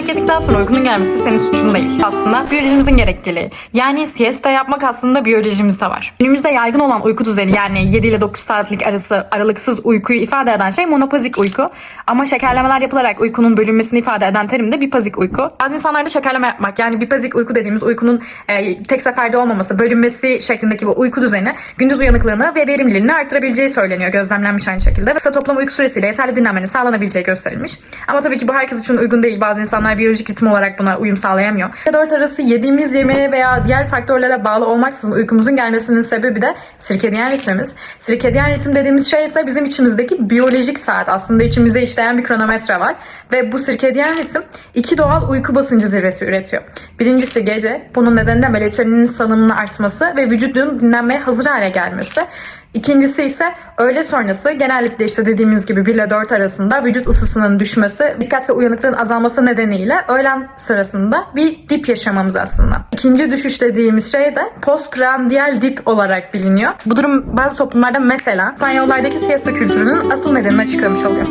Yemek yedikten sonra uykunun gelmesi senin suçun değil. Aslında biyolojimizin gerekliliği. Yani siesta yapmak aslında biyolojimizde var. Günümüzde yaygın olan uyku düzeni yani 7 ile 9 saatlik arası aralıksız uykuyu ifade eden şey monopazik uyku. Ama şekerlemeler yapılarak uykunun bölünmesini ifade eden terim de bipazik uyku. Bazı insanlarda şekerleme yapmak yani bipazik uyku dediğimiz uykunun e, tek seferde olmaması, bölünmesi şeklindeki bu uyku düzeni gündüz uyanıklığını ve verimliliğini arttırabileceği söyleniyor. Gözlemlenmiş aynı şekilde. Ve toplam uyku süresiyle yeterli dinlenmenin sağlanabileceği gösterilmiş. Ama tabii ki bu herkes için uygun değil. Bazı insanlar biyolojik ritim olarak buna uyum sağlayamıyor. 4 arası yediğimiz yemeğe veya diğer faktörlere bağlı olmaksızın uykumuzun gelmesinin sebebi de sirkediyen ritmimiz. Sirkediyen ritim dediğimiz şey ise bizim içimizdeki biyolojik saat. Aslında içimizde işleyen bir kronometre var. Ve bu sirkediyen ritim iki doğal uyku basıncı zirvesi üretiyor. Birincisi gece. Bunun nedeni de melatoninin salınımının artması ve vücudun dinlenmeye hazır hale gelmesi. İkincisi ise öğle sonrası genellikle işte dediğimiz gibi 1 ile 4 arasında vücut ısısının düşmesi, dikkat ve uyanıklığın azalması nedeniyle öğlen sırasında bir dip yaşamamız aslında. İkinci düşüş dediğimiz şey de postprandial dip olarak biliniyor. Bu durum bazı toplumlarda mesela İspanyollardaki siesta kültürünün asıl nedenini açıklamış oluyor.